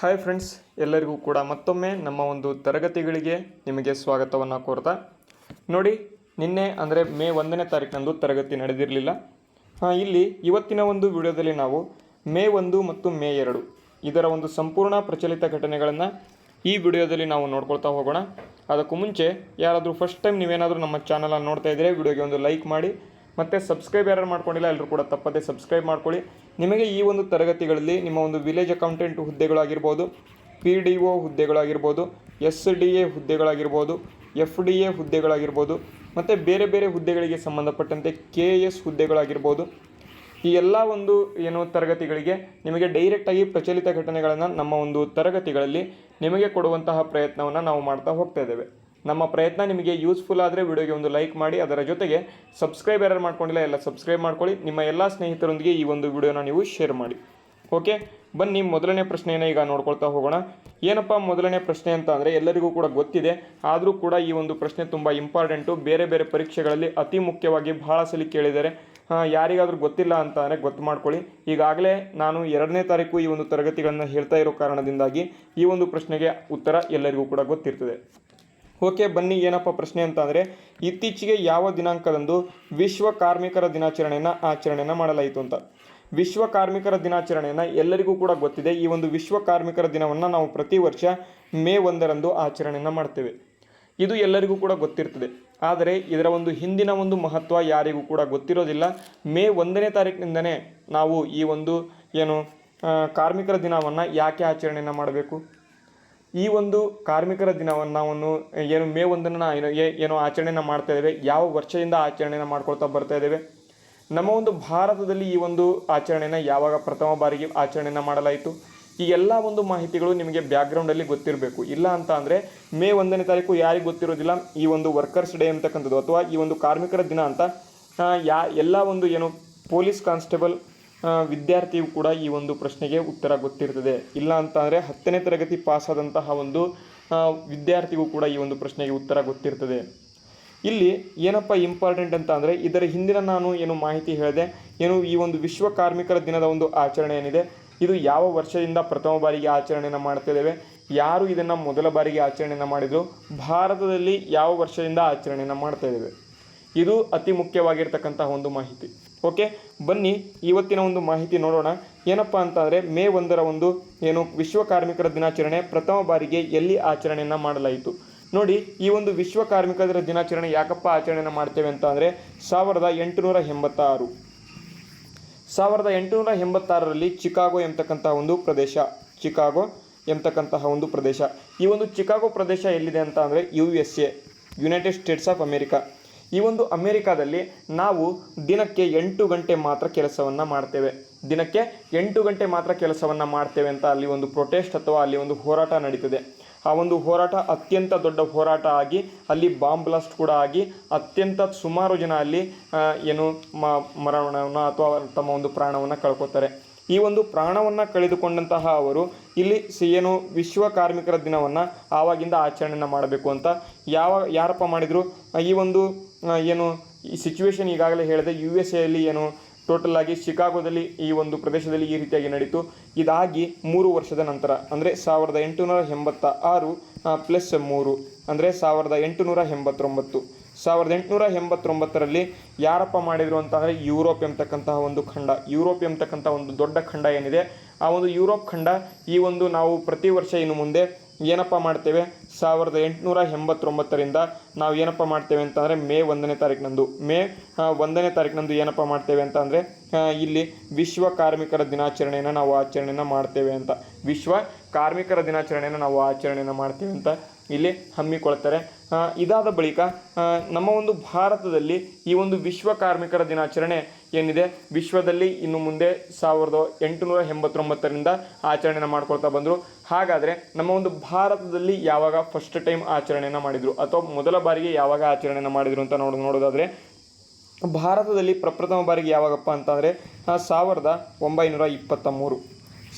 Hi friends ಎಲ್ಲರಿಗೂ ಕೂಡ ಮತ್ತೊಮ್ಮೆ ನಮ್ಮ ಒಂದು ತರಗತಿಗಳಿಗೆ ನಿಮಗೆ ಸ್ವಾಗತವನ್ನು ಕೋರ್ತಾ. ನೋಡಿ, ನಿನ್ನೆ ಅಂದರೆ ಮೇ ಒಂದನೇ ತಾರೀಕಿನಂದು ತರಗತಿ ನಡೆದಿರಲಿಲ್ಲ. ಇಲ್ಲಿ ಇವತ್ತಿನ ಒಂದು ವಿಡಿಯೋದಲ್ಲಿ ನಾವು ಮೇ ಒಂದು ಮತ್ತು ಮೇ ಎರಡು ಇದರ ಒಂದು ಸಂಪೂರ್ಣ ಪ್ರಚಲಿತ ಘಟನೆಗಳನ್ನು ಈ ವಿಡಿಯೋದಲ್ಲಿ ನಾವು ನೋಡ್ಕೊಳ್ತಾ ಹೋಗೋಣ. ಅದಕ್ಕೂ ಮುಂಚೆ ಯಾರಾದರೂ ಫಸ್ಟ್ ಟೈಮ್ ನೀವೇನಾದರೂ ನಮ್ಮ ಚಾನಲನ್ನು ನೋಡ್ತಾ ಇದ್ದರೆ ವಿಡಿಯೋಗೆ ಒಂದು ಲೈಕ್ ಮಾಡಿ ಮತ್ತು ಸಬ್ಸ್ಕ್ರೈಬ್ ಯಾರು ಮಾಡ್ಕೊಂಡಿಲ್ಲ ಎಲ್ಲರೂ ಕೂಡ ತಪ್ಪದೇ ಸಬ್ಸ್ಕ್ರೈಬ್ ಮಾಡ್ಕೊಳ್ಳಿ. ನಿಮಗೆ ಈ ಒಂದು ತರಗತಿಗಳಲ್ಲಿ ನಿಮ್ಮ ಒಂದು ವಿಲೇಜ್ ಅಕೌಂಟೆಂಟ್ ಹುದ್ದೆಗಳಾಗಿರ್ಬೋದು ಪಿ ಡಿ ಒ ಹುದ್ದೆಗಳಾಗಿರ್ಬೋದು ಎಸ್ ಡಿ ಎ ಹುದ್ದೆಗಳಾಗಿರ್ಬೋದು ಎಫ್ ಡಿ ಎ ಹುದ್ದೆಗಳಾಗಿರ್ಬೋದು, ಮತ್ತು ಬೇರೆ ಬೇರೆ ಹುದ್ದೆಗಳಿಗೆ ಸಂಬಂಧಪಟ್ಟಂತೆ ಕೆ ಎಸ್ ಹುದ್ದೆಗಳಾಗಿರ್ಬೋದು, ಈ ಎಲ್ಲ ಒಂದು ಏನು ತರಗತಿಗಳಿಗೆ ನಿಮಗೆ ಡೈರೆಕ್ಟಾಗಿ ಪ್ರಚಲಿತ ಘಟನೆಗಳನ್ನು ನಮ್ಮ ಒಂದು ತರಗತಿಗಳಲ್ಲಿ ನಿಮಗೆ ಕೊಡುವಂತಹ ಪ್ರಯತ್ನವನ್ನು ನಾವು ಮಾಡ್ತಾ ಹೋಗ್ತಾ ಇದ್ದೇವೆ. ನಮ್ಮ ಪ್ರಯತ್ನ ನಿಮಗೆ ಯೂಸ್ಫುಲ್ ಆದರೆ ವಿಡಿಯೋಗೆ ಒಂದು ಲೈಕ್ ಮಾಡಿ, ಅದರ ಜೊತೆಗೆ ಸಬ್ಸ್ಕ್ರೈಬ್ ಯಾರು ಮಾಡ್ಕೊಂಡಿಲ್ಲ, ಎಲ್ಲ ಸಬ್ಸ್ಕ್ರೈಬ್ ಮಾಡ್ಕೊಳ್ಳಿ. ನಿಮ್ಮ ಎಲ್ಲ ಸ್ನೇಹಿತರೊಂದಿಗೆ ಈ ಒಂದು ವಿಡಿಯೋನ ನೀವು ಶೇರ್ ಮಾಡಿ. ಓಕೆ ಬನ್ನಿ, ಮೊದಲನೇ ಪ್ರಶ್ನೆಯನ್ನು ಈಗ ನೋಡ್ಕೊಳ್ತಾ ಹೋಗೋಣ. ಏನಪ್ಪ ಮೊದಲನೇ ಪ್ರಶ್ನೆ ಅಂತ ಅಂದರೆ ಎಲ್ಲರಿಗೂ ಕೂಡ ಗೊತ್ತಿದೆ. ಆದರೂ ಕೂಡ ಈ ಒಂದು ಪ್ರಶ್ನೆ ತುಂಬ ಇಂಪಾರ್ಟೆಂಟು ಬೇರೆ ಬೇರೆ ಪರೀಕ್ಷೆಗಳಲ್ಲಿ ಅತಿ ಮುಖ್ಯವಾಗಿ ಭಾಳ ಸಲ ಕೇಳಿದ್ದಾರೆ. ಯಾರಿಗಾದರೂ ಯಾರಿಗಾದ್ರೂ ಗೊತ್ತಿಲ್ಲ ಅಂತ ಅಂದರೆ ಗೊತ್ತು ಮಾಡ್ಕೊಳ್ಳಿ. ಈಗಾಗಲೇ ನಾನು ಎರಡನೇ ತಾರೀಕು ಈ ಒಂದು ತರಗತಿಗಳನ್ನು ಹೇಳ್ತಾ ಇರೋ ಕಾರಣದಿಂದಾಗಿ ಈ ಒಂದು ಪ್ರಶ್ನೆಗೆ ಉತ್ತರ ಎಲ್ಲರಿಗೂ ಕೂಡ ಗೊತ್ತಿರ್ತದೆ. ಓಕೆ, ಬನ್ನಿ, ಏನಪ್ಪ ಪ್ರಶ್ನೆ ಅಂತ ಅಂದರೆ ಇತ್ತೀಚೆಗೆ ಯಾವ ದಿನಾಂಕದಂದು ವಿಶ್ವ ಕಾರ್ಮಿಕರ ದಿನಾಚರಣೆಯನ್ನು ಆಚರಣೆಯನ್ನು ಮಾಡಲಾಯಿತು ಅಂತ. ವಿಶ್ವ ಕಾರ್ಮಿಕರ ದಿನಾಚರಣೆಯನ್ನು ಎಲ್ಲರಿಗೂ ಕೂಡ ಗೊತ್ತಿದೆ. ಈ ಒಂದು ವಿಶ್ವ ಕಾರ್ಮಿಕರ ದಿನವನ್ನು ನಾವು ಪ್ರತಿ ವರ್ಷ ಮೇ ಒಂದರಂದು ಆಚರಣೆಯನ್ನು ಮಾಡ್ತೇವೆ. ಇದು ಎಲ್ಲರಿಗೂ ಕೂಡ ಗೊತ್ತಿರ್ತದೆ. ಆದರೆ ಇದರ ಒಂದು ಹಿಂದಿನ ಒಂದು ಮಹತ್ವ ಯಾರಿಗೂ ಕೂಡ ಗೊತ್ತಿರೋದಿಲ್ಲ. ಮೇ ಒಂದನೇ ತಾರೀಕಿನಿಂದನೇ ನಾವು ಈ ಒಂದು ಏನು ಕಾರ್ಮಿಕರ ದಿನವನ್ನು ಯಾಕೆ ಆಚರಣೆಯನ್ನು ಮಾಡಬೇಕು? ಈ ಒಂದು ಕಾರ್ಮಿಕರ ದಿನವನ್ನು ನಾವು ಏನು ಮೇ ಒಂದನ್ನು ಏನು ಏನು ಆಚರಣೆಯನ್ನು ಮಾಡ್ತಾ ಇದ್ದೇವೆ, ಯಾವ ವರ್ಷದಿಂದ ಆಚರಣೆಯನ್ನು ಮಾಡ್ಕೊಳ್ತಾ ಬರ್ತಾ ಇದ್ದೇವೆ. ನಮ್ಮ ಒಂದು ಭಾರತದಲ್ಲಿ ಈ ಒಂದು ಆಚರಣೆಯನ್ನು ಯಾವಾಗ ಪ್ರಥಮ ಬಾರಿಗೆ ಆಚರಣೆಯನ್ನು ಮಾಡಲಾಯಿತು. ಈ ಎಲ್ಲ ಒಂದು ಮಾಹಿತಿಗಳು ನಿಮಗೆ ಬ್ಯಾಕ್ಗ್ರೌಂಡಲ್ಲಿ ಗೊತ್ತಿರಬೇಕು. ಇಲ್ಲ ಅಂತ ಅಂದರೆ ಮೇ ಒಂದನೇ ತಾರೀಕು ಯಾರಿಗೆ ಗೊತ್ತಿರೋದಿಲ್ಲ. ಈ ಒಂದು ವರ್ಕರ್ಸ್ ಡೇ ಅಂತಕ್ಕಂಥದ್ದು, ಅಥವಾ ಈ ಒಂದು ಕಾರ್ಮಿಕರ ದಿನ ಅಂತ ಯಾ ಎಲ್ಲ ಒಂದು ಏನು ಪೊಲೀಸ್ ಕಾನ್ಸ್ಟೇಬಲ್ ವಿದ್ಯಾರ್ಥಿಯು ಕೂಡ ಈ ಒಂದು ಪ್ರಶ್ನೆಗೆ ಉತ್ತರ ಗೊತ್ತಿರ್ತದೆ ಇಲ್ಲ ಅಂತ ಅಂದರೆ ಹತ್ತನೇ ತರಗತಿ ಪಾಸಾದಂತಹ ಒಂದು ವಿದ್ಯಾರ್ಥಿಗೂ ಕೂಡ ಈ ಒಂದು ಪ್ರಶ್ನೆಗೆ ಉತ್ತರ ಗೊತ್ತಿರ್ತದೆ. ಇಲ್ಲಿ ಏನಪ್ಪ ಇಂಪಾರ್ಟೆಂಟ್ ಅಂತ ಅಂದರೆ ಇದರ ಹಿಂದಿನ ನಾನು ಏನು ಮಾಹಿತಿ ಹೇಳಿದೆ, ಏನು ಈ ಒಂದು ವಿಶ್ವ ಕಾರ್ಮಿಕರ ದಿನದ ಒಂದು ಆಚರಣೆ ಏನಿದೆ, ಇದು ಯಾವ ವರ್ಷದಿಂದ ಪ್ರಥಮ ಬಾರಿಗೆ ಆಚರಣೆಯನ್ನು ಮಾಡ್ತಿದ್ದೇವೆ ಯಾರು ಇದನ್ನು ಮೊದಲ ಬಾರಿಗೆ ಆಚರಣೆಯನ್ನು ಮಾಡಿದರು, ಭಾರತದಲ್ಲಿ ಯಾವ ವರ್ಷದಿಂದ ಆಚರಣೆಯನ್ನು ಮಾಡ್ತಾ ಇದ್ದೇವೆ. ಇದು ಅತಿ ಮುಖ್ಯವಾಗಿರ್ತಕ್ಕಂತಹ ಒಂದು ಮಾಹಿತಿ. ಓಕೆ, ಬನ್ನಿ ಇವತ್ತಿನ ಒಂದು ಮಾಹಿತಿ ನೋಡೋಣ. ಏನಪ್ಪ ಅಂತಂದರೆ, ಮೇ ಒಂದರ ಒಂದು ಏನು ವಿಶ್ವ ಕಾರ್ಮಿಕರ ದಿನಾಚರಣೆ ಪ್ರಥಮ ಬಾರಿಗೆ ಎಲ್ಲಿ ಆಚರಣೆಯನ್ನು ಮಾಡಲಾಯಿತು? ನೋಡಿ, ಈ ಒಂದು ವಿಶ್ವ ಕಾರ್ಮಿಕರ ದಿನಾಚರಣೆ ಯಾಕಪ್ಪ ಆಚರಣೆಯನ್ನು ಮಾಡ್ತೇವೆ ಅಂತ ಅಂದರೆ ಸಾವಿರದ ಎಂಟುನೂರ ಎಂಬತ್ತಾರು. ಸಾವಿರದ ಎಂಟುನೂರ ಎಂಬತ್ತಾರರಲ್ಲಿ ಚಿಕಾಗೋ ಎಂಬತಕ್ಕಂತಹ ಒಂದು ಪ್ರದೇಶ, ಚಿಕಾಗೋ ಎಂಬತಕ್ಕಂತಹ ಒಂದು ಪ್ರದೇಶ. ಈ ಒಂದು ಚಿಕಾಗೋ ಪ್ರದೇಶ ಎಲ್ಲಿದೆ ಅಂತ ಅಂದರೆ, U S A United States of America ಈ ಒಂದು ಅಮೇರಿಕಾದಲ್ಲಿ ನಾವು ದಿನಕ್ಕೆ ಎಂಟು ಗಂಟೆ ಮಾತ್ರ ಕೆಲಸವನ್ನು ಮಾಡ್ತೇವೆ. ದಿನಕ್ಕೆ ಎಂಟು ಗಂಟೆ ಮಾತ್ರ ಕೆಲಸವನ್ನು ಮಾಡ್ತೇವೆ ಅಂತ ಅಲ್ಲಿ ಒಂದು ಪ್ರೊಟೆಸ್ಟ್ ಅಥವಾ ಅಲ್ಲಿ ಒಂದು ಹೋರಾಟ ನಡೀತದೆ. ಆ ಒಂದು ಹೋರಾಟ ಅತ್ಯಂತ ದೊಡ್ಡ ಹೋರಾಟ ಆಗಿ, ಅಲ್ಲಿ ಬಾಂಬ್ ಬ್ಲಾಸ್ಟ್ ಕೂಡ ಆಗಿ, ಅತ್ಯಂತ ಸುಮಾರು ಜನ ಅಲ್ಲಿ ಏನು ಮರಣವನ್ನು ಅಥವಾ ತಮ್ಮ ಒಂದು ಪ್ರಾಣವನ್ನು ಕಳ್ಕೊತಾರೆ. ಈ ಒಂದು ಪ್ರಾಣವನ್ನು ಕಳೆದುಕೊಂಡಂತಹ ಅವರು ಇಲ್ಲಿ ಸಿ ಏನು ವಿಶ್ವ ಕಾರ್ಮಿಕರ ದಿನವನ್ನು ಆವಾಗಿಂದ ಆಚರಣೆಯನ್ನು ಮಾಡಬೇಕು ಅಂತ ಯಾವ, ಯಾರಪ್ಪ ಮಾಡಿದರು? ಈ ಒಂದು ಏನು, ಈ ಸಿಚುವೇಶನ್ ಈಗಾಗಲೇ ಹೇಳಿದೆ ಯು ಎಸ್ ಎಲ್ಲಿ ಏನು ಟೋಟಲ್ ಆಗಿ ಶಿಕಾಗೋದಲ್ಲಿ ಈ ಒಂದು ಪ್ರದೇಶದಲ್ಲಿ ಈ ರೀತಿಯಾಗಿ ನಡೀತು. ಇದಾಗಿ ಮೂರು ವರ್ಷದ ನಂತರ, ಅಂದರೆ ಸಾವಿರದ ಎಂಟುನೂರ ಎಂಬತ್ತ ಆರು ಪ್ಲಸ್ ಮೂರು, ಅಂದರೆ ಸಾವಿರದ ಎಂಟುನೂರ ಎಂಬತ್ತೊಂಬತ್ತು. ಸಾವಿರದ ಎಂಟುನೂರ ಎಂಬತ್ತೊಂಬತ್ತರಲ್ಲಿ ಯಾರಪ್ಪ ಮಾಡಿದರು ಅಂತ ಅಂದರೆ ಯುರೋಪ್ ಎಂಬತಕ್ಕಂತಹ ಒಂದು ಖಂಡ, ಯುರೋಪ್ ಎಂಬತಕ್ಕಂಥ ಒಂದು ದೊಡ್ಡ ಖಂಡ ಏನಿದೆ, ಆ ಒಂದು ಯುರೋಪ್ ಖಂಡ ಈ ಒಂದು ನಾವು ಪ್ರತಿ ವರ್ಷ ಇನ್ನು ಮುಂದೆ ಏನಪ್ಪ ಮಾಡ್ತೇವೆ? ಸಾವಿರದ ಎಂಟುನೂರ ಎಂಬತ್ತೊಂಬತ್ತರಿಂದ ನಾವು ಏನಪ್ಪ ಮಾಡ್ತೇವೆ ಅಂತಂದರೆ ಮೇ ಒಂದನೇ ತಾರೀಕಿನಂದು ಮೇ ಒಂದನೇ ತಾರೀಕಿನಂದು ಏನಪ್ಪ ಮಾಡ್ತೇವೆ ಅಂತ ಅಂದರೆ ಇಲ್ಲಿ ವಿಶ್ವ ಕಾರ್ಮಿಕರ ದಿನಾಚರಣೆಯನ್ನು ನಾವು ಆಚರಣೆಯನ್ನು ಮಾಡ್ತೇವೆ ಅಂತ. ವಿಶ್ವ ಕಾರ್ಮಿಕರ ದಿನಾಚರಣೆಯನ್ನು ನಾವು ಆಚರಣೆಯನ್ನು ಮಾಡ್ತೇವೆ ಅಂತ ಇಲ್ಲಿ ಹಮ್ಮಿಕೊಳ್ತಾರೆ. ಇದಾದ ಬಳಿಕ ನಮ್ಮ ಒಂದು ಭಾರತದಲ್ಲಿ ಈ ಒಂದು ವಿಶ್ವ ಕಾರ್ಮಿಕರ ದಿನಾಚರಣೆ ಏನಿದೆ, ವಿಶ್ವದಲ್ಲಿ ಇನ್ನು ಮುಂದೆ ಸಾವಿರದ ಎಂಟುನೂರ ಎಂಬತ್ತೊಂಬತ್ತರಿಂದ ಆಚರಣೆಯನ್ನು ಮಾಡ್ಕೊಳ್ತಾ ಬಂದರು. ಹಾಗಾದರೆ ನಮ್ಮ ಒಂದು ಭಾರತದಲ್ಲಿ ಯಾವಾಗ ಫಸ್ಟ್ ಟೈಮ್ ಆಚರಣೆಯನ್ನು ಮಾಡಿದರು, ಅಥವಾ ಮೊದಲ ಬಾರಿಗೆ ಯಾವಾಗ ಆಚರಣೆಯನ್ನು ಮಾಡಿದರು ಅಂತ ನೋಡೋದು ನೋಡೋದಾದರೆ, ಭಾರತದಲ್ಲಿ ಪ್ರಪ್ರಥಮ ಬಾರಿಗೆ ಯಾವಾಗಪ್ಪ ಅಂತಂದರೆ ಸಾವಿರದ ಒಂಬೈನೂರ ಇಪ್ಪತ್ತ ಮೂರು.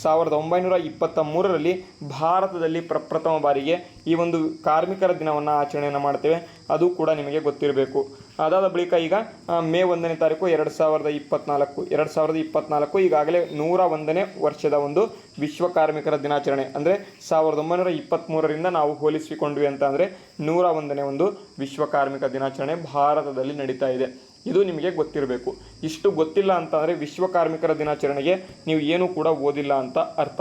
ಸಾವಿರದ ಒಂಬೈನೂರ ಇಪ್ಪತ್ತ ಮೂರರಲ್ಲಿ ಭಾರತದಲ್ಲಿ ಪ್ರಪ್ರಥಮ ಬಾರಿಗೆ ಈ ಒಂದು ಕಾರ್ಮಿಕರ ದಿನವನ್ನು ಆಚರಣೆಯನ್ನು ಮಾಡ್ತೇವೆ. ಅದು ಕೂಡ ನಿಮಗೆ ಗೊತ್ತಿರಬೇಕು. ಅದಾದ ಬಳಿಕ ಈಗ ಮೇ ಒಂದನೇ ತಾರೀಕು ಎರಡು ಸಾವಿರದ ಇಪ್ಪತ್ನಾಲ್ಕು, ಎರಡು ಸಾವಿರದ ಇಪ್ಪತ್ನಾಲ್ಕು ಈಗಾಗಲೇ ನೂರ ಒಂದನೇ ವರ್ಷದ ಒಂದು ವಿಶ್ವ ಕಾರ್ಮಿಕರ ದಿನಾಚರಣೆ. ಅಂದರೆ ಸಾವಿರದ ಒಂಬೈನೂರ ಇಪ್ಪತ್ತ್ಮೂರರಿಂದ ನಾವು ಹೋಲಿಸಿಕೊಂಡ್ವಿ ಅಂತ ಅಂದರೆ ನೂರ ಒಂದನೇ ಒಂದು ವಿಶ್ವ ಕಾರ್ಮಿಕ ದಿನಾಚರಣೆ ಭಾರತದಲ್ಲಿ ನಡೀತಾ ಇದೆ. ಇದು ನಿಮಗೆ ಗೊತ್ತಿರಬೇಕು. ಇಷ್ಟು ಗೊತ್ತಿಲ್ಲ ಅಂತಂದರೆ ವಿಶ್ವ ಕಾರ್ಮಿಕರ ದಿನಾಚರಣೆಗೆ ನೀವು ಏನೂ ಕೂಡ ಓದಿಲ್ಲ ಅಂತ ಅರ್ಥ.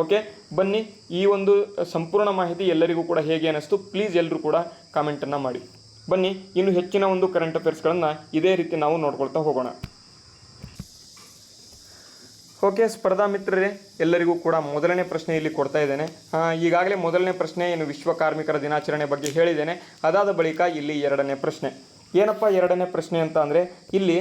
ಓಕೆ? ಬನ್ನಿ, ಈ ಒಂದು ಸಂಪೂರ್ಣ ಮಾಹಿತಿ ಎಲ್ಲರಿಗೂ ಕೂಡ ಹೇಗೆ ಅನ್ನಿಸ್ತು ಪ್ಲೀಸ್ ಎಲ್ಲರೂ ಕೂಡ ಕಾಮೆಂಟನ್ನು ಮಾಡಿ. ಬನ್ನಿ, ಇನ್ನು ಹೆಚ್ಚಿನ ಒಂದು ಕರೆಂಟ್ ಅಫೇರ್ಸ್ಗಳನ್ನು ಇದೇ ರೀತಿ ನಾವು ನೋಡ್ಕೊಳ್ತಾ ಹೋಗೋಣ. ಓಕೆ, ಸ್ಪರ್ಧಾ ಮಿತ್ರರೇ, ಎಲ್ಲರಿಗೂ ಕೂಡ ಮೊದಲನೇ ಪ್ರಶ್ನೆ ಇಲ್ಲಿ ಕೊಡ್ತಾ ಇದ್ದೇನೆ. ಈಗಾಗಲೇ ಮೊದಲನೇ ಪ್ರಶ್ನೆ ಏನು ವಿಶ್ವ ಕಾರ್ಮಿಕರ ದಿನಾಚರಣೆ ಬಗ್ಗೆ ಹೇಳಿದ್ದೇನೆ. ಅದಾದ ಬಳಿಕ ಇಲ್ಲಿ ಎರಡನೇ ಪ್ರಶ್ನೆ. ಏನಪ್ಪ ಎರಡನೇ ಪ್ರಶ್ನೆ ಅಂತ ಅಂದರೆ, ಇಲ್ಲಿ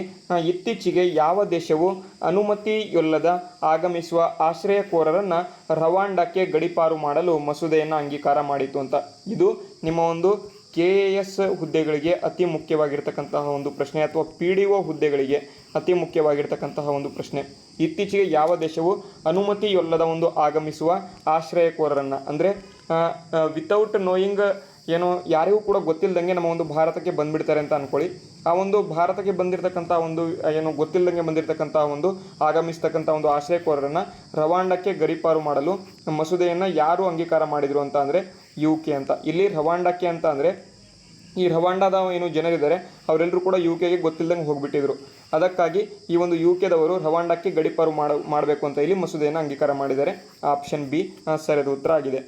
ಇತ್ತೀಚೆಗೆ ಯಾವ ದೇಶವು ಅನುಮತಿಯೊಲ್ಲದ ಆಗಮಿಸುವ ಆಶ್ರಯಕೋರರನ್ನು ರವಾಂಡಕ್ಕೆ ಗಡಿಪಾರು ಮಾಡಲು ಮಸೂದೆಯನ್ನು ಅಂಗೀಕಾರ ಮಾಡಿತು ಅಂತ. ಇದು ನಿಮ್ಮ ಒಂದು ಕೆ ಎ ಎಸ್ ಹುದ್ದೆಗಳಿಗೆ ಅತಿ ಮುಖ್ಯವಾಗಿರ್ತಕ್ಕಂತಹ ಒಂದು ಪ್ರಶ್ನೆ ಅಥವಾ ಪಿ ಡಿ ಒ ಹುದ್ದೆಗಳಿಗೆ ಅತಿ ಮುಖ್ಯವಾಗಿರ್ತಕ್ಕಂತಹ ಒಂದು ಪ್ರಶ್ನೆ. ಇತ್ತೀಚೆಗೆ ಯಾವ ದೇಶವು ಅನುಮತಿಯೊಲ್ಲದ ಒಂದು ಆಗಮಿಸುವ ಆಶ್ರಯಕೋರರನ್ನು ಅಂದರೆ ವಿತೌಟ್ ನೋಯಿಂಗ್ ಏನು ಯಾರಿಗೂ ಕೂಡ ಗೊತ್ತಿಲ್ಲದಂಗೆ ನಮ್ಮ ಒಂದು ಭಾರತಕ್ಕೆ ಬಂದುಬಿಡ್ತಾರೆ ಅಂತ ಅಂದ್ಕೊಳ್ಳಿ ಆ ಒಂದು ಭಾರತಕ್ಕೆ ಬಂದಿರತಕ್ಕಂಥ ಒಂದು ಏನು ಗೊತ್ತಿಲ್ಲದಂಗೆ ಬಂದಿರತಕ್ಕಂಥ ಒಂದು ಆಗಮಿಸ್ತಕ್ಕಂಥ ಒಂದು ಆಶ್ರಯಕೋರರನ್ನು ರವಾಂಡಕ್ಕೆ ಗರಿಪಾರು ಮಾಡಲು ಮಸೂದೆಯನ್ನು ಯಾರು ಅಂಗೀಕಾರ ಮಾಡಿದರು ಅಂತ ಅಂದರೆ ಯು ಕೆ ಅಂತ. ಇಲ್ಲಿ ರವಾಂಡಕ್ಕೆ ಅಂತ ಅಂದರೆ ಈ ರವಾಂಡದ ಏನು ಜನರಿದ್ದಾರೆ ಅವರೆಲ್ಲರೂ ಕೂಡ ಯು ಕೆಗೆ ಗೊತ್ತಿಲ್ಲದಂಗೆ ಹೋಗ್ಬಿಟ್ಟಿದ್ರು. ಅದಕ್ಕಾಗಿ ಈ ಒಂದು ಯು ಕೆದವರು ರವಾಂಡಕ್ಕೆ ಗಡಿಪಾರು ಮಾಡ, ಮಾಡಬೇಕು ಅಂತ ಇಲ್ಲಿ ಮಸೂದೆಯನ್ನು ಅಂಗೀಕಾರ ಮಾಡಿದ್ದಾರೆ. ಆಪ್ಷನ್ ಬಿ ಸರಿಯಾದ ಉತ್ತರ ಆಗಿದೆ.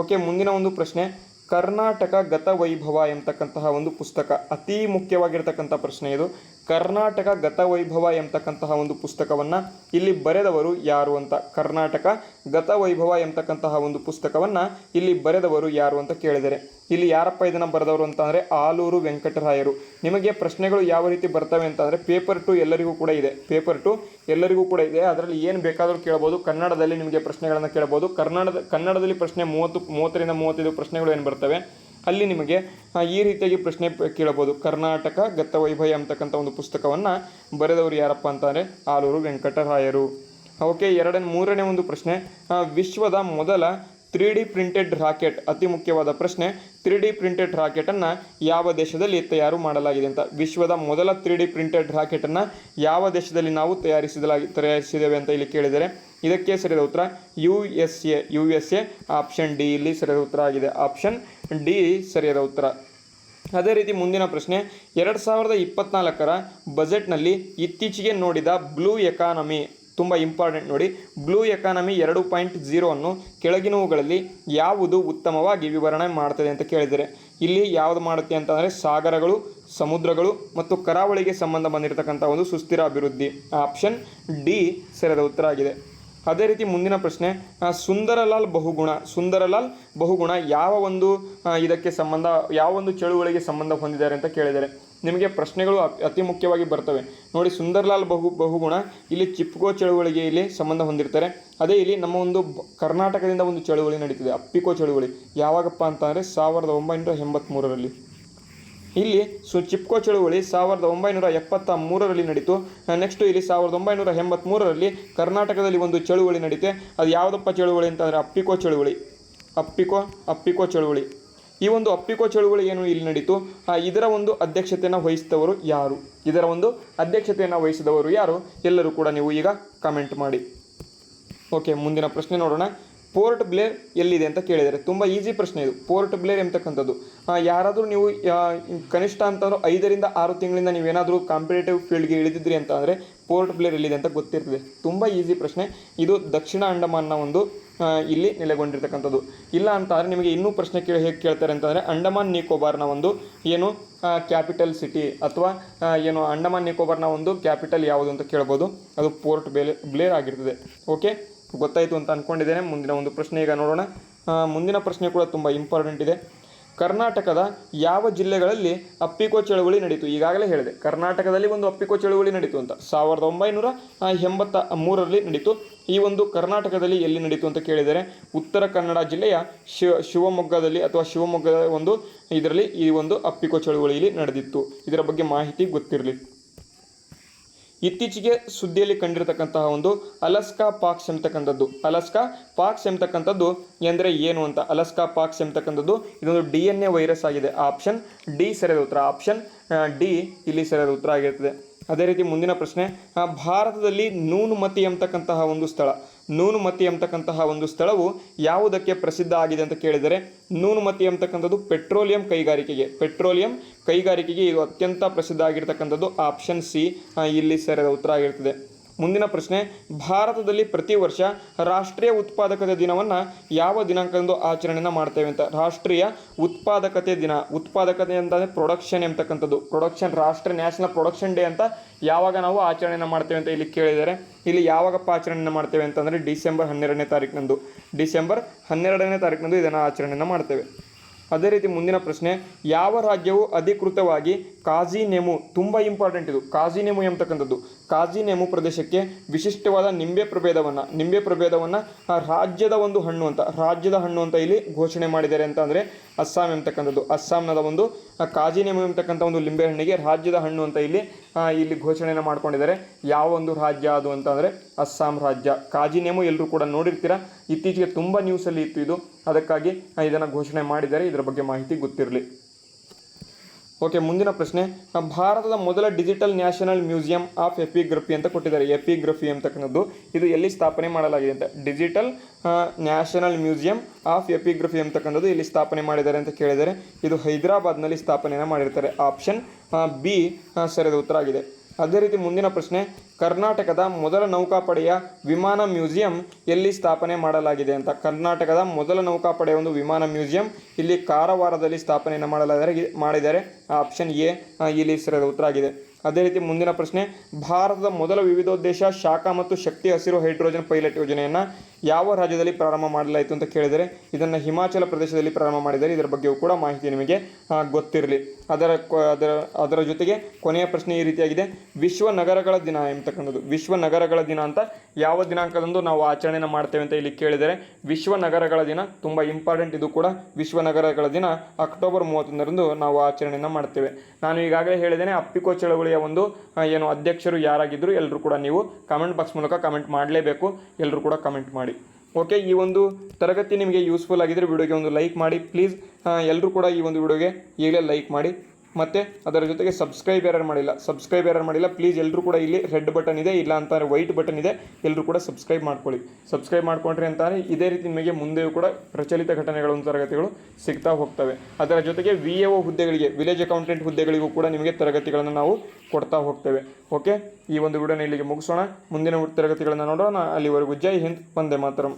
ಓಕೆ ಮುಂದಿನ ಒಂದು ಪ್ರಶ್ನೆ. ಕರ್ನಾಟಕ ಗತವೈಭವ ಎಂತಕ್ಕಂತಹ ಒಂದು ಪುಸ್ತಕ ಅತೀ ಮುಖ್ಯವಾಗಿರ್ತಕ್ಕಂಥ ಪ್ರಶ್ನೆ ಇದು. ಕರ್ನಾಟಕ ಗತವೈಭವ ಎಂಬತಕ್ಕಂತಹ ಒಂದು ಪುಸ್ತಕವನ್ನು ಇಲ್ಲಿ ಬರೆದವರು ಯಾರು ಅಂತ ಕರ್ನಾಟಕ ಗತವೈಭವ ಎಂಬತಕ್ಕಂತಹ ಒಂದು ಪುಸ್ತಕವನ್ನು ಇಲ್ಲಿ ಬರೆದವರು ಯಾರು ಅಂತ ಕೇಳಿದರೆ, ಇಲ್ಲಿ ಯಾರಪ್ಪ ಇದನ್ನು ಬರೆದವರು ಅಂತಂದರೆ ಆಲೂರು ವೆಂಕಟರಾಯರು. ನಿಮಗೆ ಪ್ರಶ್ನೆಗಳು ಯಾವ ರೀತಿ ಬರ್ತವೆ ಅಂತಂದರೆ ಪೇಪರ್ ಟು ಎಲ್ಲರಿಗೂ ಕೂಡ ಇದೆ. ಪೇಪರ್ ಟು ಎಲ್ಲರಿಗೂ ಕೂಡ ಇದೆ. ಅದರಲ್ಲಿ ಏನು ಬೇಕಾದರೂ ಕೇಳ್ಬೋದು. ಕನ್ನಡದಲ್ಲಿ ನಿಮಗೆ ಪ್ರಶ್ನೆಗಳನ್ನು ಕೇಳ್ಬೋದು. ಕನ್ನಡದ ಕನ್ನಡದಲ್ಲಿ ಪ್ರಶ್ನೆ ಮೂವತ್ತು, ಮೂವತ್ತರಿಂದ ಮೂವತ್ತೈದು ಪ್ರಶ್ನೆಗಳು ಏನು ಬರ್ತವೆ? ಅಲ್ಲಿ ನಿಮಗೆ ಈ ರೀತಿಯಾಗಿ ಪ್ರಶ್ನೆ ಕೇಳಬಹುದು. ಕರ್ನಾಟಕ ಗತವೈಭಯ ಅಂತಕ್ಕಂಥ ಒಂದು ಪುಸ್ತಕವನ್ನು ಬರೆದವರು ಯಾರಪ್ಪ ಅಂತಂದರೆ ಆಲೂರು ವೆಂಕಟರಾಯರು. ಓಕೆ ಎರಡನೇ, ಮೂರನೇ ಒಂದು ಪ್ರಶ್ನೆ ವಿಶ್ವದ ಮೊದಲ ತ್ರೀ ಡಿ ಪ್ರಿಂಟೆಡ್ ರಾಕೆಟ್, ಅತಿ ಮುಖ್ಯವಾದ ಪ್ರಶ್ನೆ, ತ್ರೀ ಡಿ ಪ್ರಿಂಟೆಡ್ ರಾಕೆಟನ್ನು ಯಾವ ದೇಶದಲ್ಲಿ ತಯಾರು ಮಾಡಲಾಗಿದೆ ಅಂತ. ವಿಶ್ವದ ಮೊದಲ ತ್ರೀ ಡಿ ಪ್ರಿಂಟೆಡ್ ರಾಕೆಟನ್ನು ಯಾವ ದೇಶದಲ್ಲಿ ನಾವು ತಯಾರಿಸಿದಲಾಗಿ, ತಯಾರಿಸಿದ್ದೇವೆ ಅಂತ ಇಲ್ಲಿ ಕೇಳಿದರೆ, ಇದಕ್ಕೆ ಸರಿಯಾದ ಉತ್ತರ, U S A, U S A, option D ಇಲ್ಲಿ ಸರಿಯಾದ ಉತ್ತರ ಆಗಿದೆ. ಆಪ್ಷನ್ ಡಿ ಸರಿಯಾದ ಉತ್ತರ. ಅದೇ ರೀತಿ ಮುಂದಿನ ಪ್ರಶ್ನೆ, ಎರಡು ಸಾವಿರದ ಇಪ್ಪತ್ನಾಲ್ಕರ ಬಜೆಟ್ನಲ್ಲಿ ಇತ್ತೀಚೆಗೆ ನೋಡಿದ ಬ್ಲೂ ಎಕಾನಮಿ ತುಂಬ ಇಂಪಾರ್ಟೆಂಟ್ ನೋಡಿ. ಬ್ಲೂ ಎಕಾನಮಿ ಎರಡು ಪಾಯಿಂಟ್ ಜೀರೋವನ್ನು ಕೆಳಗಿನವುಗಳಲ್ಲಿ ಯಾವುದು ಉತ್ತಮವಾಗಿ ವಿವರಣೆ ಮಾಡ್ತದೆ ಅಂತ ಕೇಳಿದರೆ, ಇಲ್ಲಿ ಯಾವುದು ಮಾಡುತ್ತೆ ಅಂತಂದರೆ ಸಾಗರಗಳು, ಸಮುದ್ರಗಳು ಮತ್ತು ಕರಾವಳಿಗೆ ಸಂಬಂಧ ಬಂದಿರತಕ್ಕಂಥ ಒಂದು ಸುಸ್ಥಿರ ಅಭಿವೃದ್ಧಿ. ಆಪ್ಷನ್ ಡಿ ಸರಿಯಾದ ಉತ್ತರ ಆಗಿದೆ. ಅದೇ ರೀತಿ ಮುಂದಿನ ಪ್ರಶ್ನೆ ಸುಂದರಲಾಲ್ ಬಹುಗುಣ. ಸುಂದರಲಾಲ್ ಬಹುಗುಣ ಯಾವ ಒಂದು ಇದಕ್ಕೆ ಸಂಬಂಧ, ಯಾವ ಒಂದು ಚಳುವಳಿಗೆ ಸಂಬಂಧ ಹೊಂದಿದ್ದಾರೆ ಅಂತ ಕೇಳಿದ್ದಾರೆ ನಿಮಗೆ ಪ್ರಶ್ನೆಗಳು ಅತಿ- ಮುಖ್ಯವಾಗಿ ಬರ್ತವೆ. ನೋಡಿ, ಸುಂದರ್ಲಾಲ್ ಬಹು, ಬಹುಗುಣ ಇಲ್ಲಿ ಚಿಪ್ಕೋ ಚಳುವಳಿಗೆ ಇಲ್ಲಿ ಸಂಬಂಧ ಹೊಂದಿರ್ತಾರೆ. ಅದೇ ಇಲ್ಲಿ ನಮ್ಮ ಒಂದು ಕರ್ನಾಟಕದಿಂದ ಒಂದು ಚಳುವಳಿ ನಡೀತಿದೆ, ಅಪ್ಪಿಕೋ ಚಳುವಳಿ. ಯಾವಾಗಪ್ಪ ಅಂತಂದರೆ ಸಾವಿರದ ಒಂಬೈನೂರ ಎಂಬತ್ತ್ಮೂರರಲ್ಲಿ ಇಲ್ಲಿ ಸು ಚಿಪ್ಕೋ ಚಳುವಳಿ ಸಾವಿರದ ಒಂಬೈನೂರ ಎಪ್ಪತ್ತ ಮೂರರಲ್ಲಿ ನಡೀತು. ನೆಕ್ಸ್ಟ್ ಇಲ್ಲಿ ಸಾವಿರದ ಒಂಬೈನೂರ ಎಂಬತ್ತ್ಮೂರರಲ್ಲಿ ಕರ್ನಾಟಕದಲ್ಲಿ ಒಂದು ಚಳುವಳಿ ನಡೀತೆ. ಅದು ಯಾವುದಪ್ಪ ಚಳುವಳಿ ಅಂತಂದರೆ ಅಪ್ಪಿಕೋ ಚಳುವಳಿ. ಅಪ್ಪಿಕೋ ಅಪ್ಪಿಕೋ ಚಳುವಳಿ. ಈ ಒಂದು ಅಪ್ಪಿಕೋ ಚಳುವಳಿ ಏನು ಇಲ್ಲಿ ನಡೀತು? ಇದರ ಒಂದು ಅಧ್ಯಕ್ಷತೆಯನ್ನು ವಹಿಸಿದವರು ಯಾರು? ಇದರ ಒಂದು ಅಧ್ಯಕ್ಷತೆಯನ್ನು ವಹಿಸಿದವರು ಯಾರು? ಎಲ್ಲರೂ ಕೂಡ ನೀವು ಈಗ ಕಮೆಂಟ್ ಮಾಡಿ. ಓಕೆ ಮುಂದಿನ ಪ್ರಶ್ನೆ ನೋಡೋಣ. ಪೋರ್ಟ್ ಬ್ಲೇರ್ ಎಲ್ಲಿದೆ ಅಂತ ಕೇಳಿದರೆ ತುಂಬ ಈಸಿ ಪ್ರಶ್ನೆ ಇದು. ಪೋರ್ಟ್ ಬ್ಲೇರ್ ಎಂಬತಕ್ಕಂಥದ್ದು. ಯಾರಾದರೂ ನೀವು ಕನಿಷ್ಠ ಅಂತಂದ್ರೆ ಐದರಿಂದ ಆರು ತಿಂಗಳಿಂದ ನೀವೇನಾದರೂ ಕಾಂಪಿಟೇಟಿವ್ ಫೀಲ್ಡ್ಗೆ ಇಳಿದಿದ್ರಿ ಅಂತ ಅಂದರೆ ಪೋರ್ಟ್ ಬ್ಲೇರ್ ಎಲ್ಲಿದೆ ಅಂತ ಗೊತ್ತಿರ್ತದೆ. ತುಂಬ ಈಸಿ ಪ್ರಶ್ನೆ. ಇದು ದಕ್ಷಿಣ ಅಂಡಮಾನ್ನ ಒಂದು ಇಲ್ಲಿ ನೆಲೆಗೊಂಡಿರ್ತಕ್ಕಂಥದ್ದು. ಇಲ್ಲ ಅಂತ ಅಂದರೆ ನಿಮಗೆ ಇನ್ನೂ ಪ್ರಶ್ನೆ ಕೇಳಿ ಹೇಗೆ ಕೇಳ್ತಾರೆ ಅಂತಂದರೆ ಅಂಡಮಾನ್ ನಿಕೋಬಾರ್ನ ಒಂದು ಏನು ಕ್ಯಾಪಿಟಲ್ ಸಿಟಿ ಅಥವಾ ಏನು ಅಂಡಮಾನ್ ನಿಕೋಬಾರ್ನ ಒಂದು ಕ್ಯಾಪಿಟಲ್ ಯಾವುದು ಅಂತ ಕೇಳ್ಬೋದು. ಅದು ಪೋರ್ಟ್ ಬೇಲೆ, ಬ್ಲೇರ್ ಆಗಿರ್ತದೆ. ಓಕೆ ಗೊತ್ತಾಯಿತು ಅಂತ ಅಂದ್ಕೊಂಡಿದ್ದೇನೆ ಮುಂದಿನ ಒಂದು ಪ್ರಶ್ನೆ ಈಗ ನೋಡೋಣ. ಮುಂದಿನ ಪ್ರಶ್ನೆ ಕೂಡ ತುಂಬ ಇಂಪಾರ್ಟೆಂಟ್ ಇದೆ. ಕರ್ನಾಟಕದ ಯಾವ ಜಿಲ್ಲೆಗಳಲ್ಲಿ ಅಪ್ಪಿಕೋ ಚಳುವಳಿ ನಡೀತು? ಈಗಾಗಲೇ ಹೇಳಿದೆ. ಕರ್ನಾಟಕದಲ್ಲಿ ಒಂದು ಅಪ್ಪಿಕೋ ಚಳುವಳಿ ನಡೀತು ಅಂತ. ಸಾವಿರದ ಒಂಬೈನೂರ ಎಂಬತ್ತ ಮೂರರಲ್ಲಿ ನಡೀತು. ಈ ಒಂದು ಕರ್ನಾಟಕದಲ್ಲಿ ಎಲ್ಲಿ ನಡೀತು ಅಂತ ಕೇಳಿದರೆ, ಉತ್ತರ ಕನ್ನಡ ಜಿಲ್ಲೆಯ ಶಿವ ಶಿವಮೊಗ್ಗದಲ್ಲಿ ಅಥವಾ ಶಿವಮೊಗ್ಗದ ಒಂದು, ಇದರಲ್ಲಿ ಈ ಒಂದು ಅಪ್ಪಿಕೋ ಚಳುವಳಿಯಲ್ಲಿ ನಡೆದಿತ್ತು. ಇದರ ಬಗ್ಗೆ ಮಾಹಿತಿ ಗೊತ್ತಿರಲಿ. ಇತ್ತೀಚೆಗೆ ಸುದ್ದಿಯಲ್ಲಿ ಕಂಡಿರತಕ್ಕಂತಹ ಒಂದು ಅಲಸ್ಕಾ ಪಾಕ್ಸ್ ಎಂಬತಕ್ಕಂಥದ್ದು ಅಲಸ್ಕಾ ಪಾಕ್ಸ್ ಎಂಬತಕ್ಕಂಥದ್ದು ಎಂದರೆ ಏನು ಅಂತ? ಅಲಸ್ಕಾ ಪಾಕ್ಸ್ ಎಂಬತಕ್ಕಂಥದ್ದು ಇದೊಂದು ಡಿ ಎನ್ ಎ ವೈರಸ್ ಆಗಿದೆ. ಆಪ್ಷನ್ ಡಿ ಸರಿಯಾದ ಉತ್ತರ. ಆಪ್ಷನ್ ಡಿ ಇಲ್ಲಿ ಸರಿಯಾದ ಉತ್ತರ ಆಗಿರ್ತದೆ. ಅದೇ ರೀತಿ ಮುಂದಿನ ಪ್ರಶ್ನೆ ಭಾರತದಲ್ಲಿ ನೂನುಮತಿ ಎಂಬತಕ್ಕಂತಹ ಒಂದು ಸ್ಥಳ. ನೂನುಮತಿ ಎಂಬತಕ್ಕಂತಹ ಒಂದು ಸ್ಥಳವು ಯಾವುದಕ್ಕೆ ಪ್ರಸಿದ್ಧ ಆಗಿದೆ ಅಂತ ಕೇಳಿದರೆ ನೂನುಮತಿ ಎಂಬತಕ್ಕಂಥದ್ದು ಪೆಟ್ರೋಲಿಯಂ ಕೈಗಾರಿಕೆಗೆ. ಪೆಟ್ರೋಲಿಯಂ ಕೈಗಾರಿಕೆಗೆ ಇದು ಅತ್ಯಂತ ಪ್ರಸಿದ್ಧ ಆಗಿರ್ತಕ್ಕಂಥದ್ದು ಆಪ್ಷನ್ ಸಿ ಇಲ್ಲಿ ಸರಿಯಾದ ಉತ್ತರ ಆಗಿರ್ತದೆ. ಮುಂದಿನ ಪ್ರಶ್ನೆ, ಭಾರತದಲ್ಲಿ ಪ್ರತಿ ವರ್ಷ ರಾಷ್ಟ್ರೀಯ ಉತ್ಪಾದಕತೆ ದಿನವನ್ನು ಯಾವ ದಿನಾಂಕದಂದು ಆಚರಣೆಯನ್ನು ಮಾಡ್ತೇವೆ ಅಂತ. ರಾಷ್ಟ್ರೀಯ ಉತ್ಪಾದಕತೆ ದಿನ. ಉತ್ಪಾದಕತೆ ಅಂತಂದರೆ ಪ್ರೊಡಕ್ಷನ್ ಎಂಬತಕ್ಕಂಥದ್ದು. ಪ್ರೊಡಕ್ಷನ್ ರಾಷ್ಟ್ರೀಯ ನ್ಯಾಷನಲ್ ಪ್ರೊಡಕ್ಷನ್ ಡೇ ಅಂತ ಯಾವಾಗ ನಾವು ಆಚರಣೆಯನ್ನು ಮಾಡ್ತೇವೆ ಅಂತ ಇಲ್ಲಿ ಕೇಳಿದ್ದಾರೆ. ಇಲ್ಲಿ ಯಾವಾಗಪ್ಪ ಆಚರಣೆಯನ್ನು ಮಾಡ್ತೇವೆ ಅಂತಂದರೆ ಡಿಸೆಂಬರ್ ಹನ್ನೆರಡನೇ ತಾರೀಕಿನಂದು ಡಿಸೆಂಬರ್ ಹನ್ನೆರಡನೇ ತಾರೀಕಿನಂದು ಇದನ್ನು ಆಚರಣೆಯನ್ನು ಮಾಡ್ತೇವೆ. ಅದೇ ರೀತಿ ಮುಂದಿನ ಪ್ರಶ್ನೆ, ಯಾವ ರಾಜ್ಯವು ಅಧಿಕೃತವಾಗಿ ಕಾಜಿನೆಮು, ತುಂಬ ಇಂಪಾರ್ಟೆಂಟ್ ಇದು. ಕಾಜಿನೆಮು ಎಂಬತಕ್ಕಂಥದ್ದು. ಕಾಜಿನೆಮು ಪ್ರದೇಶಕ್ಕೆ ವಿಶಿಷ್ಟವಾದ ನಿಂಬೆ ಪ್ರಭೇದವನ್ನು ನಿಂಬೆ ಪ್ರಭೇದವನ್ನು ರಾಜ್ಯದ ಒಂದು ಹಣ್ಣು ಅಂತ, ರಾಜ್ಯದ ಹಣ್ಣು ಅಂತ ಇಲ್ಲಿ ಘೋಷಣೆ ಮಾಡಿದ್ದಾರೆ ಅಂತ ಅಂದರೆ ಅಸ್ಸಾಂ ಎಂಬತಕ್ಕಂಥದ್ದು. ಅಸ್ಸಾಂನದ ಒಂದು ಕಾಜಿ ಕಾಜಿನೆಮು ಎಂಬತಕ್ಕಂಥ ಒಂದು ಲಿಂಬೆ ಹಣ್ಣಿಗೆ ರಾಜ್ಯದ ಹಣ್ಣು ಅಂತ ಇಲ್ಲಿ ಇಲ್ಲಿ ಘೋಷಣೆಯನ್ನು ಮಾಡ್ಕೊಂಡಿದ್ದಾರೆ. ಯಾವ ಒಂದು ರಾಜ್ಯ ಅದು ಅಂತ ಅಂದರೆ ಅಸ್ಸಾಂ ರಾಜ್ಯ. ಕಾಜಿ ಕಾಜಿನೆಮು ಎಲ್ಲರೂ ಕೂಡ ನೋಡಿರ್ತೀರ? ಇತ್ತೀಚೆಗೆ ತುಂಬ ನ್ಯೂಸಲ್ಲಿ ಇತ್ತು ಇದು. ಅದಕ್ಕಾಗಿ ಇದನ್ನು ಘೋಷಣೆ ಮಾಡಿದ್ದಾರೆ. ಇದರ ಬಗ್ಗೆ ಮಾಹಿತಿ ಗೊತ್ತಿರಲಿ. ಓಕೆ ಮುಂದಿನ ಪ್ರಶ್ನೆ. ಭಾರತದ ಮೊದಲ digital national museum of epigraphy ಅಂತ ಕೊಟ್ಟಿದ್ದಾರೆ. ಎಪಿಗ್ರಫಿ ಅಂತಕ್ಕಂಥದ್ದು. ಇದು ಎಲ್ಲಿ ಸ್ಥಾಪನೆ ಮಾಡಲಾಗಿದೆ ಅಂತ digital national museum of epigraphy ಅಂತಕ್ಕಂಥದ್ದು ಇಲ್ಲಿ ಸ್ಥಾಪನೆ ಮಾಡಿದ್ದಾರೆ ಅಂತ ಕೇಳಿದರೆ, ಇದು ಹೈದರಾಬಾದ್ನಲ್ಲಿ ಸ್ಥಾಪನೆಯನ್ನು ಮಾಡಿರ್ತಾರೆ. ಆಪ್ಷನ್ ಬಿ ಸರಿಯಾದ ಉತ್ತರ ಆಗಿದೆ. ಅದೇ ರೀತಿ ಮುಂದಿನ ಪ್ರಶ್ನೆ, ಕರ್ನಾಟಕದ ಮೊದಲ ನೌಕಾಪಡೆಯ ವಿಮಾನ ಮ್ಯೂಸಿಯಂ ಎಲ್ಲಿ ಸ್ಥಾಪನೆ ಮಾಡಲಾಗಿದೆ ಅಂತ. ಕರ್ನಾಟಕದ ಮೊದಲ ನೌಕಾಪಡೆಯ ಒಂದು ವಿಮಾನ ಮ್ಯೂಸಿಯಂ ಇಲ್ಲಿ ಕಾರವಾರದಲ್ಲಿ ಸ್ಥಾಪನೆಯನ್ನು ಮಾಡಲಾದರೆ ಮಾಡಿದ್ದಾರೆ. ಆಪ್ಷನ್ ಎ ಇಲ್ಲಿ ಸರಿಯಾದ ಉತ್ತರ ಆಗಿದೆ. ಅದೇ ರೀತಿ ಮುಂದಿನ ಪ್ರಶ್ನೆ, ಭಾರತದ ಮೊದಲ ವಿವಿಧೋದ್ದೇಶ, ಶಾಖ ಮತ್ತು ಶಕ್ತಿ ಹಸಿರು ಹೈಡ್ರೋಜನ್ ಪೈಲಟ್ ಯೋಜನೆಯನ್ನು ಯಾವ ರಾಜ್ಯದಲ್ಲಿ ಪ್ರಾರಂಭ ಮಾಡಲಾಯಿತು ಅಂತ ಕೇಳಿದರೆ, ಇದನ್ನು ಹಿಮಾಚಲ ಪ್ರದೇಶದಲ್ಲಿ ಪ್ರಾರಂಭ ಮಾಡಿದ್ದಾರೆ ಇದರ ಬಗ್ಗೆಯೂ ಕೂಡ ಮಾಹಿತಿ ನಿಮಗೆ ಗೊತ್ತಿರಲಿ. ಅದರ ಅದರ ಅದರ ಜೊತೆಗೆ ಕೊನೆಯ ಪ್ರಶ್ನೆ ಈ ರೀತಿಯಾಗಿದೆ. ವಿಶ್ವ ನಗರಗಳ ದಿನ ಎಂಬತಕ್ಕಂಥದ್ದು ವಿಶ್ವ ನಗರಗಳ ದಿನ ಅಂತ ಯಾವ ದಿನಾಂಕದಂದು ನಾವು ಆಚರಣೆಯನ್ನು ಮಾಡ್ತೇವೆ ಅಂತ ಇಲ್ಲಿ ಕೇಳಿದರೆ, ವಿಶ್ವ ನಗರಗಳ ದಿನ ತುಂಬ ಇಂಪಾರ್ಟೆಂಟ್ ಇದು ಕೂಡ ವಿಶ್ವ ನಗರಗಳ ದಿನ ಅಕ್ಟೋಬರ್ ಮೂವತ್ತೊಂದರಂದು ನಾವು ಆಚರಣೆಯನ್ನು ಮಾಡ್ತೇವೆ. ನಾನು ಈಗಾಗಲೇ ಹೇಳಿದ್ದೇನೆ, ಅಪ್ಪಿಕೋ ಚಳವಳಿಯ ಒಂದು ಏನು ಅಧ್ಯಕ್ಷರು ಯಾರಾಗಿದ್ದರು ಎಲ್ಲರೂ ಕೂಡ ನೀವು ಕಮೆಂಟ್ ಬಾಕ್ಸ್ ಮೂಲಕ ಕಮೆಂಟ್ ಮಾಡಲೇಬೇಕು. ಎಲ್ಲರೂ ಕೂಡ ಕಮೆಂಟ್ ಮಾಡಿ. ಓಕೆ ಈ ಒಂದು ತರಗತಿ ನಿಮಗೆ ಯೂಸ್ಫುಲ್ ಆಗಿದ್ದರೆ ವಿಡಿಯೋಗೆ ಒಂದು ಲೈಕ್ ಮಾಡಿ. ಪ್ಲೀಸ್ ಎಲ್ಲರೂ ಕೂಡ ಈ ಒಂದು ವಿಡಿಯೋಗೆ ಈಗಲೇ ಲೈಕ್ ಮಾಡಿ. ಮತ್ತು ಅದರ ಜೊತೆಗೆ ಸಬ್ಸ್ಕ್ರೈಬ್ ಯಾರು ಮಾಡಿಲ್ಲ ಸಬ್ಸ್ಕ್ರೈಬ್ ಯಾರು ಮಾಡಿಲ್ಲ ಪ್ಲೀಸ್ ಎಲ್ಲರೂ ಕೂಡ ಇಲ್ಲಿ ರೆಡ್ ಬಟನ್ ಇದೆ, ಇಲ್ಲ ಅಂತಾರೆ ವೈಟ್ ಬಟನ್ ಇದೆ ಎಲ್ಲರೂ ಕೂಡ ಸಬ್ಸ್ಕ್ರೈಬ್ ಮಾಡ್ಕೊಳ್ಳಿ. ಸಬ್ಸ್ಕ್ರೈಬ್ ಮಾಡ್ಕೊಂಡ್ರಿ ಅಂತಾರೆ ಇದೇ ರೀತಿ ನಿಮಗೆ ಮುಂದೆಯೂ ಕೂಡ ಪ್ರಚಲಿತ ಘಟನೆಗಳು ತರಗತಿಗಳು ಸಿಗ್ತಾ ಹೋಗ್ತವೆ. ಅದರ ಜೊತೆಗೆ ವಿ ಎ ಒ ಹುದ್ದೆಗಳಿಗೆ ವಿಲೇಜ್ ಅಕೌಂಟೆಂಟ್ ಹುದ್ದೆಗಳಿಗೂ ಕೂಡ ನಿಮಗೆ ತರಗತಿಗಳನ್ನು ನಾವು ಕೊಡ್ತಾ ಹೋಗ್ತೇವೆ. ಓಕೆ ಈ ಒಂದು ವಿಡಿಯೋನ ಇಲ್ಲಿಗೆ ಮುಗಿಸೋಣ. ಮುಂದಿನ ತರಗತಿಗಳನ್ನು ನೋಡೋಣ. ಅಲ್ಲಿವರೆಗೂ ಜೈ ಹಿಂದ್ ಬಂದೆ ಮಾತರಂ.